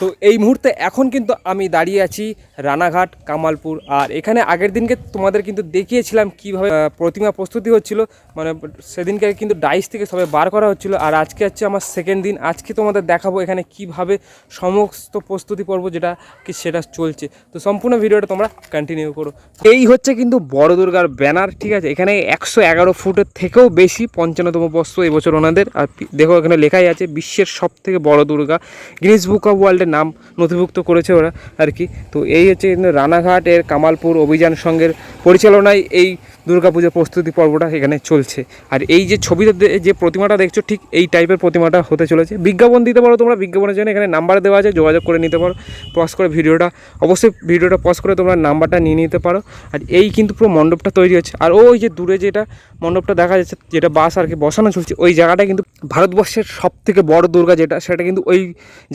তো এই মুহূর্তে এখন কিন্তু আমি দাঁড়িয়ে আছি রানাঘাট, কামালপুর। আর এখানে আগের দিনকে তোমাদের কিন্তু দেখিয়েছিলাম কীভাবে প্রতিমা প্রস্তুতি হচ্ছিল। মানে সেদিনকে কিন্তু ডাইস থেকে সবাই বার করা হচ্ছিল। আর আজকে হচ্ছে আমার সেকেন্ড দিন। আজকে তোমাদের দেখাবো এখানে কীভাবে সমস্ত প্রস্তুতি পর্ব যেটা কি সেটা চলছে। তো সম্পূর্ণ ভিডিওটা তোমরা কন্টিনিউ করো। এই হচ্ছে কিন্তু বড় দুর্গার ব্যানার, ঠিক আছে? এখানে একশো এগারো ফুটের থেকেও বেশি পঞ্চান্নতম বর্ষ এবছর ওনাদের। আর দেখো এখানে লেখাই আছে, বিশ্বের সব থেকে বড় দুর্গা। গিনিস বুক অফ ওয়ার্ল্ডের নাম নথিভুক্ত করেছে ওরা আর কি। তো এই হচ্ছে রানাঘাট রানাঘাটের কামালপুর অভিযান সংঘের পরিচালনায় এই দুর্গাপুজোর প্রস্তুতি পর্বটা এখানে চলছে। আর এই যে ছবিতে যে প্রতিমাটা দেখছ, ঠিক এই টাইপের প্রতিমাটা হতে চলেছে। বিজ্ঞাপন দিতে পারো তোমরা, বিজ্ঞাপনের জন্য এখানে নাম্বার দেওয়া আছে, যোগাযোগ করে নিতে পারো পজ করে ভিডিওটা। অবশ্যই ভিডিওটা পজ করে তোমরা নাম্বারটা নিয়ে নিতে পারো। আর এই কিন্তু পুরো মণ্ডপটা তৈরি হচ্ছে। আর ওই যে দূরে যেটা মণ্ডপটা দেখা যাচ্ছে, যেটা বাস আর কি বসানো চলছে, ওই জায়গাটা কিন্তু ভারতবর্ষের সব থেকে বড় দুর্গা যেটা, সেটা কিন্তু ওই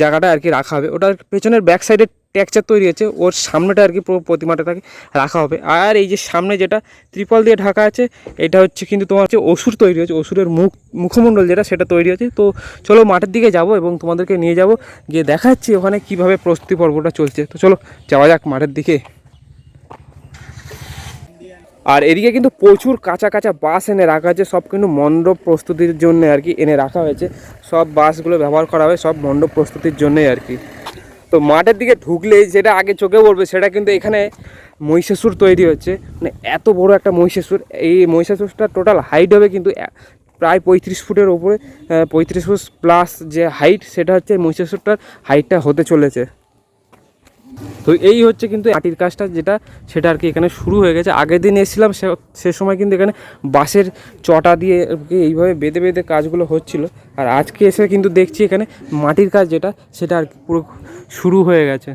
জায়গাটা আর কি রাখা হবে। ওটার পেছনের ব্যাক সাইডে টেক্সচার তৈরি হচ্ছে ওর সামনেটা আর কি পুরো প্রতিমাটাকে রাখা হবে। আর এই যে সামনে যেটা ত্রিপল দিয়ে ঢাকা আছে, এটা হচ্ছে কিন্তু তোমার হচ্ছে অসুর তৈরি হচ্ছে অসুরের মুখ, মুখমণ্ডল যেটা সেটা তৈরি হচ্ছে তো চলো মাঠের দিকে যাব এবং তোমাদেরকে নিয়ে যাব, গিয়ে দেখাচ্ছি ওখানে কীভাবে প্রস্তুতি পর্বটা চলছে। তো চলো যাওয়া যাক মাঠের দিকে। আর এদিকে কিন্তু প্রচুর কাঁচা কাঁচা বাস এনে রাখা আছে, সব কিন্তু মণ্ডপ প্রস্তুতির জন্য আর কি এনে রাখা হয়েছে। সব বাসগুলো ব্যবহার করা হবে সব মণ্ডপ প্রস্তুতির জন্যই আর কি। তো মাঠের দিকে ঢুকলেই যেটা আগে চোখে পড়বে, সেটা কিন্তু এখানে মহিষাসুর তৈরি হচ্ছে। মানে এত বড় একটা মহিষাসুর, এই মহিষাসুরটা টোটাল হাইট হবে কিন্তু প্রায় পঁয়ত্রিশ ফুটের ওপরে পঁয়ত্রিশ ফুট প্লাস যে হাইট সেটা হচ্ছে মহিষাসুরটার হাইটটা হতে চলেছে। তো এই হচ্ছে কিন্তু মাটির কাজটা যেটা, সেটা আর কি এখানে শুরু হয়ে গেছে। আগের দিন এসেছিলাম, সে সময় কিন্তু এখানে বাঁশের চটা দিয়ে এইভাবে বেঁধে বেঁধে কাজগুলো হচ্ছিল। আর আজকে এসে কিন্তু দেখছি এখানে মাটির কাজ যেটা, সেটা আর কি পুরো শুরু হয়ে গেছে।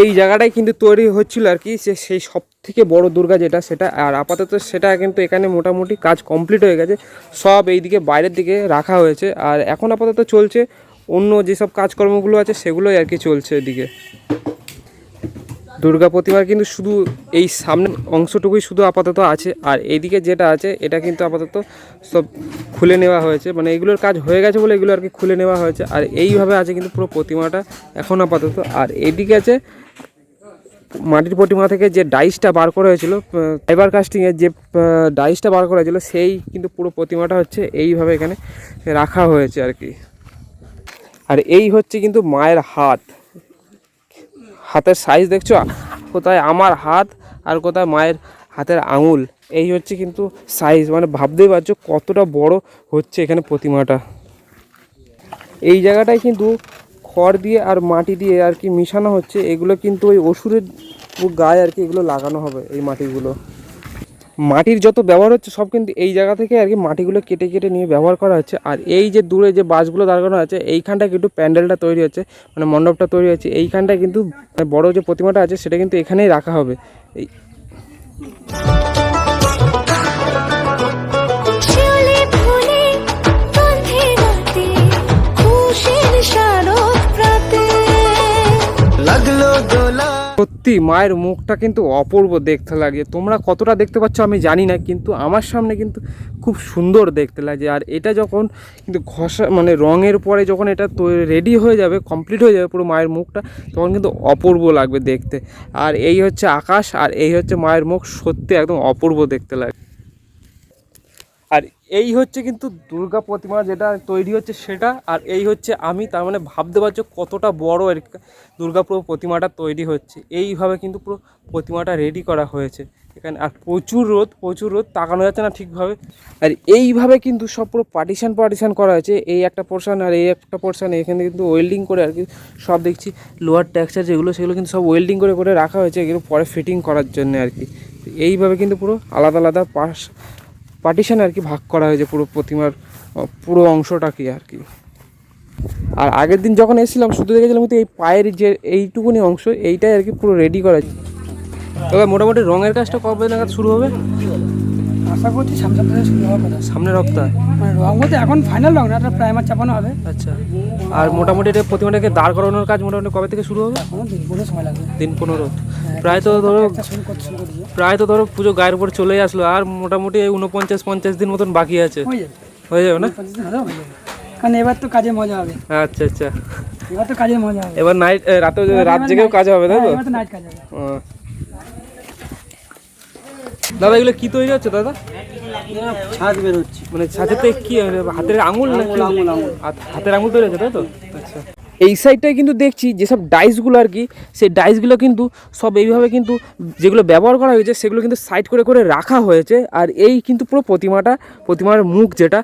এই জায়গাটাই কিন্তু তৈরি হচ্ছিল আর কি, সে, সেই সব থেকে বড় দুর্গা যেটা, সেটা। আর আপাতত সেটা কিন্তু এখানে মোটামুটি কাজ কমপ্লিট হয়ে গেছে। সব এইদিকে বাইরের দিকে রাখা হয়েছে। আর এখন আপাতত চলছে অন্য যেসব কাজকর্মগুলো আছে সেগুলোই আর কি চলছে এদিকে। দুর্গা প্রতিমার কিন্তু শুধু এই সামনে অংশটুকুই শুধু আপাতত আছে, আর এইদিকে যেটা আছে এটা কিন্তু আপাতত সব খুলে নেওয়া হয়েছে। মানে এগুলোর কাজ হয়ে গেছে বলে এগুলো আর কি খুলে নেওয়া হয়েছে, আর এইভাবে আছে কিন্তু পুরো প্রতিমাটা এখন আপাতত। আর এইদিকে আছে মাটির প্রতিমা থেকে যে ডাইসটা বার করা হয়েছিল ফাইবার কাস্টিংয়ের যে ডাইসটা বার করা হয়েছিল, সেই কিন্তু পুরো প্রতিমাটা হচ্ছে এইভাবে এখানে রাখা হয়েছে আর কি। আর এই হচ্ছে কিন্তু মায়ের হাত। হাতের সাইজ দেখছ? কোথায় আমার হাত আর কোথায় মায়ের হাতের আঙুল। এই হচ্ছে কিন্তু সাইজ মানে ভাবতেই পারছ কতটা বড় হচ্ছে এখানে প্রতিমাটা। এই জায়গাটায় কিন্তু খড় দিয়ে আর মাটি দিয়ে আর কি মিশানো হচ্ছে। এগুলো কিন্তু ওই ওষুধের গায়ে আর কি এগুলো লাগানো হবে এই মাটিগুলো। মাটির যত ব্যবহার হচ্ছে সব কিন্তু এই জায়গা থেকে আর কি মাটিগুলো কেটে কেটে নিয়ে ব্যবহার করা হচ্ছে। আর এই যে দূরে যে বাসগুলো দাঁড় করানো আছে এইখানটা কিন্তু প্যান্ডেলটা তৈরি হচ্ছে মানে মণ্ডপটা তৈরি হচ্ছে। এইখানটা কিন্তু বড় যে প্রতিমাটা আছে, সেটা কিন্তু এখানেই রাখা হবে। এই সত্যি মায়ের মুখটা কিন্তু অপূর্ব দেখতে লাগে। তোমরা কতটা দেখতে পাচ্ছ আমি জানি না, কিন্তু আমার সামনে কিন্তু খুব সুন্দর দেখতে লাগে। আর এটা যখন কিন্তু ঘষা মানে রঙের পরে যখন এটা রেডি হয়ে যাবে কমপ্লিট হয়ে যাবে পুরো মায়ের মুখটা, তখন কিন্তু অপূর্ব লাগবে দেখতে। আর এই হচ্ছে আকাশ, আর এই হচ্ছে মায়ের মুখ, সত্যি একদম অপূর্ব দেখতে লাগে। আর এই হচ্ছে কিন্তু দুর্গা প্রতিমা যেটা তৈরি হচ্ছে সেটা, আর এই হচ্ছে আমি, তার মানে ভাবতে পারছ কতটা বড় এর দুর্গা পুরো প্রতিমাটা তৈরি হচ্ছে। এইভাবে কিন্তু পুরো প্রতিমাটা রেডি করা হয়েছে। এখানে আর প্রচুর রোদ প্রচুর রোদ, তাকানো যাচ্ছে না ঠিকভাবে। আর এইভাবে কিন্তু সব পুরো পার্টিশন পার্টিশান করা হয়েছে। এই একটা পোর্শন আর এই একটা পোর্শন এখানে কিন্তু ওয়েল্ডিং করে আর কি সব দেখছি। লোয়ার টেক্সচার যেগুলো, সেগুলো কিন্তু সব ওয়েল্ডিং করে করে রাখা হয়েছে, এগুলো পরে ফিটিং করার জন্য আর কি। এইভাবে কিন্তু পুরো আলাদা আলাদা পাশ পার্টিশন আর কি ভাগ করা হয়েছে পুরো প্রতিমার পুরো অংশটাকে আর কি আর আগের দিন যখন এসেছিলাম, শুধু দেখেছিলাম কিন্তু এই পায়ের যে এইটুকুনি অংশ, এইটাই আর কি পুরো রেডি করা। তবে মোটামুটি রঙের কাজটা কবে নাগাদ শুরু হবে আশা করছি সামনে সপ্তাহে শুরু হওয়ার কথা। সামনের সপ্তাহে? মানে রং বলতে এখন ফাইনাল রং না এটা প্রাইমার চাপানো হবে। আচ্ছা। আর মোটামুটি এটা প্রতিমাটাকে দাঁড় করানোর কাজ মোটামুটি কবে থেকে শুরু হবে? এখনও দিন কোনো সময় লাগবে। দিন পনেরো। প্রায় তো ধরো প্রায় তো ধরো পুজো গায়ের উপর চলেই আসলো। আর মোটামুটি এই উনপঞ্চাশ পঞ্চাশ দিন মতন বাকি আছে। হয়ে যাবে। না? হয়ে কারণ এবার তো কাজে মজা হবে। আচ্ছা আচ্ছা। এবার তো কাজের মজা হবে। এবার নাইট রাতে রাত জেগেও কাজ হবে তাই তো? হ্যাঁ, নাইট কাজ হবে। দাদা এগুলো কি তৈরি হচ্ছে দাদা? ছাদ বেরোচ্ছে। মানে ছাদেতে কি মানে হাতের আঙুল না হাতের আঙুল তৈরি হচ্ছে তাই তো? আচ্ছা। এই সাইডটায় কিন্তু দেখছি যেসব ডাইসগুলো আর কি সেই ডাইসগুলো কিন্তু সব এইভাবে কিন্তু যেগুলো ব্যবহার করা হয়েছে সেগুলো কিন্তু সাইড করে করে রাখা হয়েছে। আর এই কিন্তু পুরো প্রতিমাটা প্রতিমার মুখ যেটা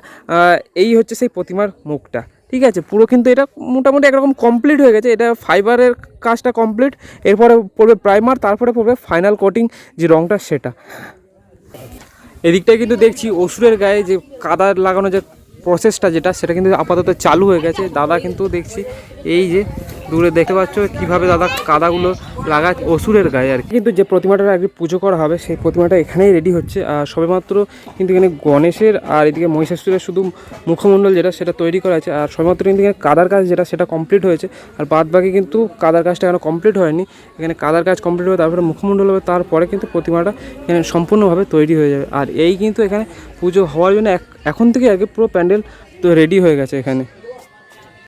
এই হচ্ছে সেই প্রতিমার মুখটা। ঠিক আছে, পুরো কিন্তু এটা মোটামুটি একরকম কমপ্লিট হয়ে গেছে। এটা ফাইবারের কাজটা কমপ্লিট এরপরে পড়বে প্রাইমার তারপরে পড়বে ফাইনাল কোটিং যে রঙটা সেটা। এদিকটায় কিন্তু দেখছি অসুরের গায়ে যে কাদার লাগানো যে প্রসেসটা যেটা, সেটা কিন্তু আপাতত চালু হয়ে গেছে। দাদা কিন্তু দেখছি এই যে দূরে দেখতে পাচ্ছ কীভাবে দাদা কাদাগুলো লাগায় অসুরের গায়ে আর কিন্তু যে প্রতিমাটার আগে পুজো করা হবে, সেই প্রতিমাটা এখানেই রেডি হচ্ছে। আর সবেমাত্র কিন্তু এখানে গণেশের আর এদিকে মহিষাসুরের শুধু মুখমণ্ডল যেটা, সেটা তৈরি করা আছে আর সবেমাত্র কিন্তু এখানে কাদার কাজ যেটা, সেটা কমপ্লিট হয়েছে। আর বাদ বাকি কিন্তু কাদার কাজটা এখনও কমপ্লিট হয়নি। এখানে কাদার কাজ কমপ্লিট হবে, তারপরে মুখমণ্ডল হবে, তারপরে কিন্তু প্রতিমাটা এখানে সম্পূর্ণভাবে তৈরি হয়ে যাবে। আর এই কিন্তু এখানে পুজো হওয়ার জন্য এখন থেকে আগে পুরো প্যান্ডেল তো রেডি হয়ে গেছে এখানে।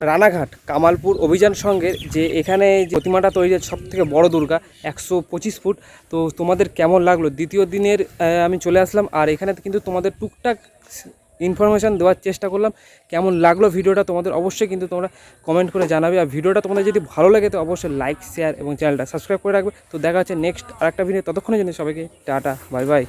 রানাঘাট কামালপুর অভিযান সঙ্গে যে এখানে যে প্রতিমাটা তৈরি সব থেকে বড় দুর্গা, একশো পঁচিশ ফুট। তো তোমাদের কেমন লাগল? দ্বিতীয় দিনের আমি চলে আসলাম আর এখানে কিন্তু তোমাদের টুকটাক ইনফরমেশান দেওয়ার চেষ্টা করলাম। কেমন লাগল ভিডিওটা তোমাদের অবশ্যই কিন্তু তোমরা কমেন্ট করে জানাবে। আর ভিডিওটা তোমাদের যদি ভালো লাগে, তো অবশ্যই লাইক শেয়ার এবং চ্যানেলটা সাবস্ক্রাইব করে রাখবে। তো দেখা হচ্ছে নেক্সট আরেকটা ভিডিও ততক্ষণের জন্য সবাইকে টাটা বাই বাই